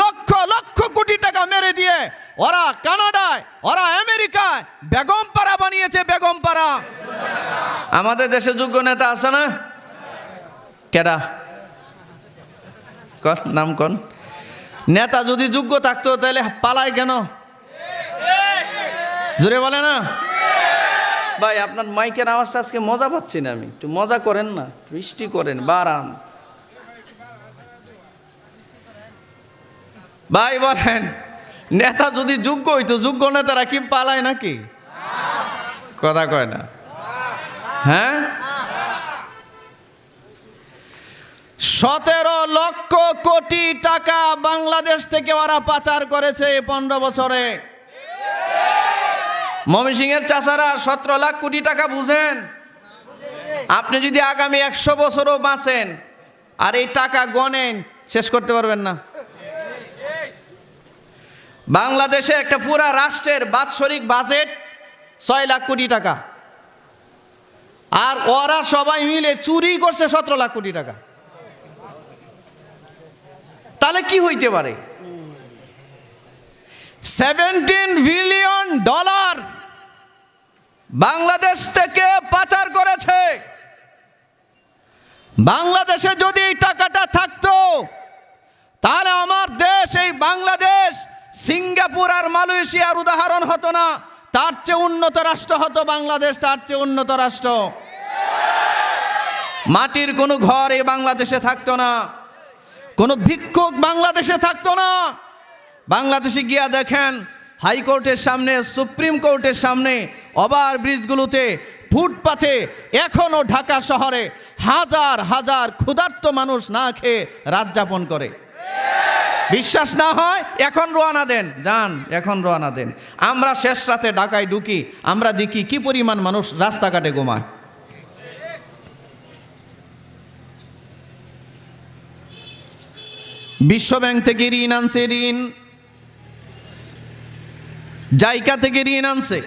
লক্ষ লক্ষ কোটি টাকা মেরে দিয়ে ওরা কানাডায়, ওরা আমেরিকায় বেগম পাড়া বানিয়েছে, বেগম পাড়া। আমাদের দেশে যোগ্য নেতা আছে না? কেডা? কর, নাম কন নেতা যদি যোগ্য থাকতো, তাহলে পালায় কেন? জোরে বলে না? ভাই, আপনার মাইকের আওয়াজটা আজকে মজা পাচ্ছি না আমি। একটু মজা করেন না, বৃষ্টি করেন বারাম ভাই বলেন, নেতা যদি যোগ্য হইতো, যোগ্য নেতারা কি পালায় নাকি? কথা কয় না। হ্যাঁ? সতেরো লক্ষ কোটি টাকা বাংলাদেশ থেকে ওরা পাচার করেছে পনেরো বছরে। ময়মনসিংহের চাষারা সতেরো লাখ কোটি টাকা বুঝেন? আপনি যদি আগামী একশো বছরও বাঁচেন, আর এই টাকা গনেন, শেষ করতে পারবেন না। বাংলাদেশে একটা পুরা রাষ্ট্রের বাৎসরিক বাজেট ছয় লাখ কোটি টাকা। আর ওরা সবাই মিলে চুরি করছে সতেরো লাখ কোটি টাকা। তাহলে কি হইতে পারে? সেভেন্টিন বিলিয়ন ডলার বাংলাদেশ থেকে পাচার করেছে। বাংলাদেশে যদি এই টাকাটা থাকতো তাহলে আমার দেশ এই বাংলাদেশ সিঙ্গাপুর আর মালয়েশিয়ার উদাহরণ হতো না। তার চেয়ে উন্নত রাষ্ট্র হতো বাংলাদেশ, তার চেয়ে উন্নত রাষ্ট্র। মাটির কোনো ঘর এই বাংলাদেশে থাকতো না। কোনো ভিক্ষুক বাংলাদেশে থাকতো না। বাংলাদেশে গিয়া দেখেন, হাইকোর্টের সামনে, সুপ্রিম কোর্টের সামনে, ওভার ব্রিজগুলোতে ফুটপাথে এখনও ঢাকা শহরে হাজার হাজার ক্ষুধার্ত মানুষ না খেয়ে রাত যাপন করে। বিশ্বাস না হয়, এখন রোয়ানা দেন। যান, এখন রোয়ানা দেন। আমরা শেষ রাতে ঢাকায় ঢুকি, আমরা দেখি কি পরিমাণ মানুষ রাস্তাঘাটে ঘুমায়। বিশ্বব্যাংক থেকে ঋণ আনছে, ঋণ। জাইকা থেকে ঋণ আনছে।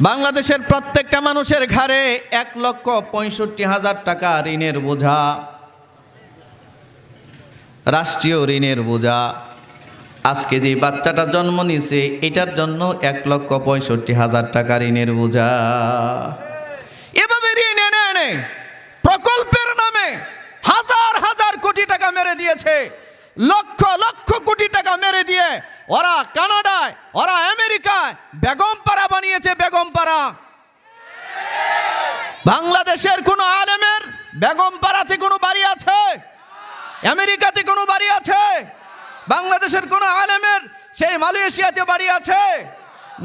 বাংলাদেশের প্রত্যেকটা মানুষের ঘাড়ে এক লক্ষ পঁয়ষট্টি হাজার টাকা ঋণের বোঝা। রাষ্ট্রীয় ঋণের বোঝা। আজকে যে বাচ্চাটা জন্ম নিছে এটার জন্য এক লক্ষ পঁয়ষট্টি হাজার টাকা ঋণের বোঝা। এভাবে ঋণ এনে এনে প্রকল্পের নামে হাজার হাজার কোটি টাকা মেরে দিয়েছে। লক্ষ লক্ষ কোটি টাকা মেরে দিয়ে ওরা কানাডায়, ওরা আমেরিকায় বেগম পাড়া বানিয়েছে, বেগম পাড়া। বাংলাদেশের কোনো আলেমের বেগম পাড়াতে কোনো বাড়ি আছে? আমেরিকাতে কোনো বাড়ি আছে? বাংলাদেশের কোনো আলেমের সেই মালয়েশিয়াতে বাড়ি আছে?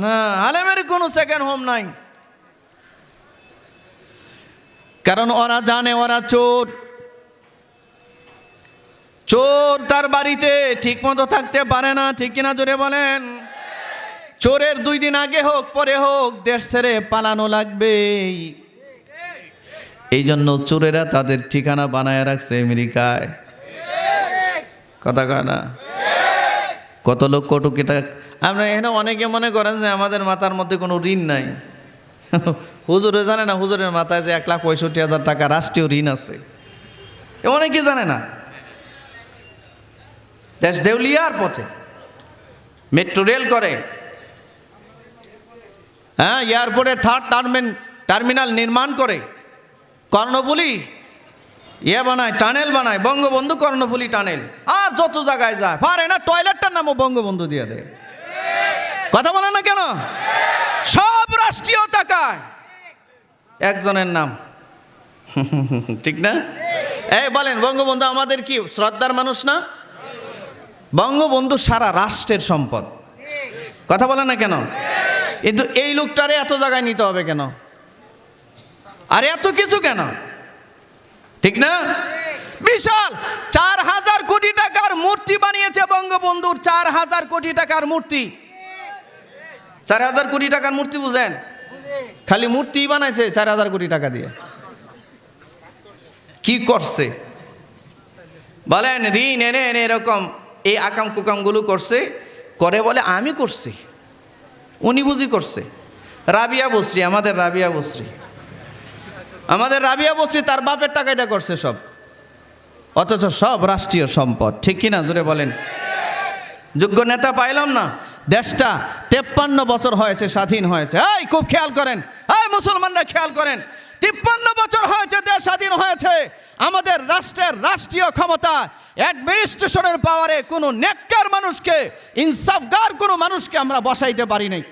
না, আলেমের কোনো সেকেন্ড হোম নাই। কারণ ওরা জানে ওরা চোর। চোর তার বাড়িতে ঠিক মতো থাকতে পারে না, ঠিক কিনা জোরে বলেন? চোরের দুই দিন আগে হোক, পরে হোক, দেশ ছেড়ে পালানো লাগবে। এই জন্য চোরেরা তাদের ঠিকানা বানায় রাখছে আমেরিকায়। কথা কয় না? কত লোক কটুকি টাকা আমরা এখানে অনেকে মনে করেন যে আমাদের মাথার মধ্যে কোনো ঋণ নাই। হুজুরে জানে না, হুজুরের মাথায় যে এক লাখ পঁয়ষট্টি হাজার টাকা রাষ্ট্রীয় ঋণ আছে। এ অনেকে জানে না। দেশ দেউলিয়ার পথে মেট্রো রেল করে। হ্যাঁ এয়ারপোর্টে থার্ড টার্মিন টার্মিনাল নির্মাণ করে। কর্ণফুলি ইয়ে বানায়, টানেল বানায়, বঙ্গবন্ধু কর্ণফুলি টানেল। আর যত জায়গায় যায়, পারে না, টয়লেটটার নামও বঙ্গবন্ধু দিয়ে দেয়। কথা বলে না কেন? সব রাষ্ট্রীয় টাকায় একজনের নাম। ঠিক না? এই বলেন, বঙ্গবন্ধু আমাদের কি, শ্রদ্ধার মানুষ না? বঙ্গবন্ধু সারা রাষ্ট্রের সম্পদ। কথা বলে না কেন? কিন্তু এই লোকটারে এত জায়গায় নিতে হবে কেন? আর এত কিছু কেন? ঠিক না? বিশাল, চার হাজার কোটি টাকার মূর্তি বানিয়েছে বঙ্গবন্ধুর চার হাজার কোটি টাকার মূর্তি। চার হাজার কোটি টাকার মূর্তি বুঝেন? খালি মূর্তি বানাইছে চার হাজার কোটি টাকা দিয়ে। কি করছে? বলেন, ঋণ এনে এনে এরকম এই আকাম কুকামগুলো করছে, করে বলে আমি করছি। উনি বুঝি করছে। রাবিয়া বসরি আমাদের রাবিয়া বসরি আমাদের রাবিয়া বসরি তার বাপের দেয়া করছে সব। অথচ সব রাষ্ট্রীয় সম্পদ। ঠিক কিনা? জোরে বলেন। যোগ্য নেতা পাইলাম না। দেশটা তেপ্পান্ন বছর হয়েছে, স্বাধীন হয়েছে। এই, খুব খেয়াল করেন। এই, মুসলমানরা খেয়াল করেন। তিপ্পান্ন বছর হয়েছে, দেশ স্বাধীন হয়েছে। আমাদের রাষ্ট্রের রাষ্ট্রীয় ক্ষমতা অ্যাডমিনিস্ট্রেশনের পাওয়ারে কোনো নেককার মানুষকে, ইনসাফগার কোনো মানুষকে আমরা বসাইতে পারি নাই।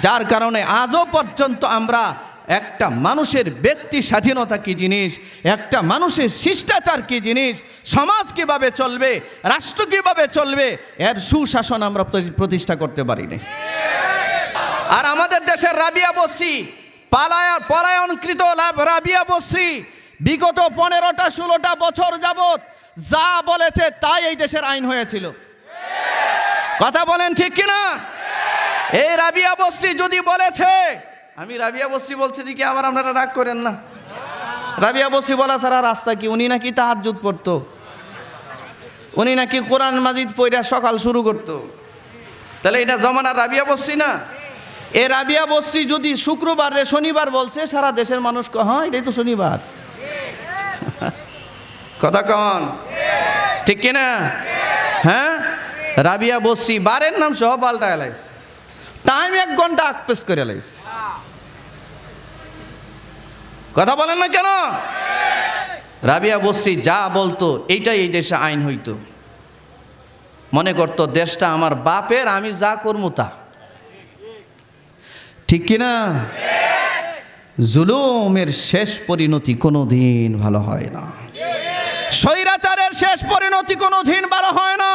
যার কারণে আজও পর্যন্ত আমরা একটা মানুষের ব্যক্তি স্বাধীনতা কি জিনিস? একটা মানুষের শিষ্টাচার কি জিনিস? সমাজ কীভাবে চলবে? রাষ্ট্র কীভাবে চলবে? এর সুশাসন আমরা প্রতি- প্রতিষ্ঠা করতে পারিনি। আর আমাদের দেশের রাবিয়া বসরি, পালায় পলায়নকৃত লাভ রাবিয়া বসরি, বিগত পনেরোটা, ষোলোটা বছর যাবত যা বলেছে তাই এই দেশের আইন হয়েছিল। কথা বলেন ঠিক কিনা? এই রাবিয়া বস্রি যদি বলেছে আমি রাবিয়া বস্রি বলছি দিকে আবার আপনারা রাগ করেন না। রাবিয়া বস্রি বলা সারা রাস্তা কি? উনি নাকি তাহাজ্জুদ পড়তো। উনি নাকি কোরআন মাজিদ পইরা সকাল শুরু করতো। তাহলে এটা জমানার রাবিয়া বস্রি না? এ রাবিয়া বস্রি যদি শুক্রবার রে শনিবার বলছে, সারা দেশের মানুষ ক হ্যাঁ এটাই তো শনিবার। কথা কন। ঠিক কিনা? হ্যাঁ? রাবিয়া বস্রি, বারের নাম সহ পাল্টা এলাইছে টাইম এক ঘণ্টা আকপেস করে এলাইছে কথা বলেন না কেন? রাবিয়া বস্রি যা বলতো, এইটাই এই দেশে আইন হইতো। মনে করতো, দেশটা আমার বাপের, আমি যা করব তা। ঠিক কিনা? জুলুমের শেষ পরিণতি কোনো দিন ভালো হয় না। স্বৈরাচারের শেষ পরিণতি কোনো দিন ভালো হয় না।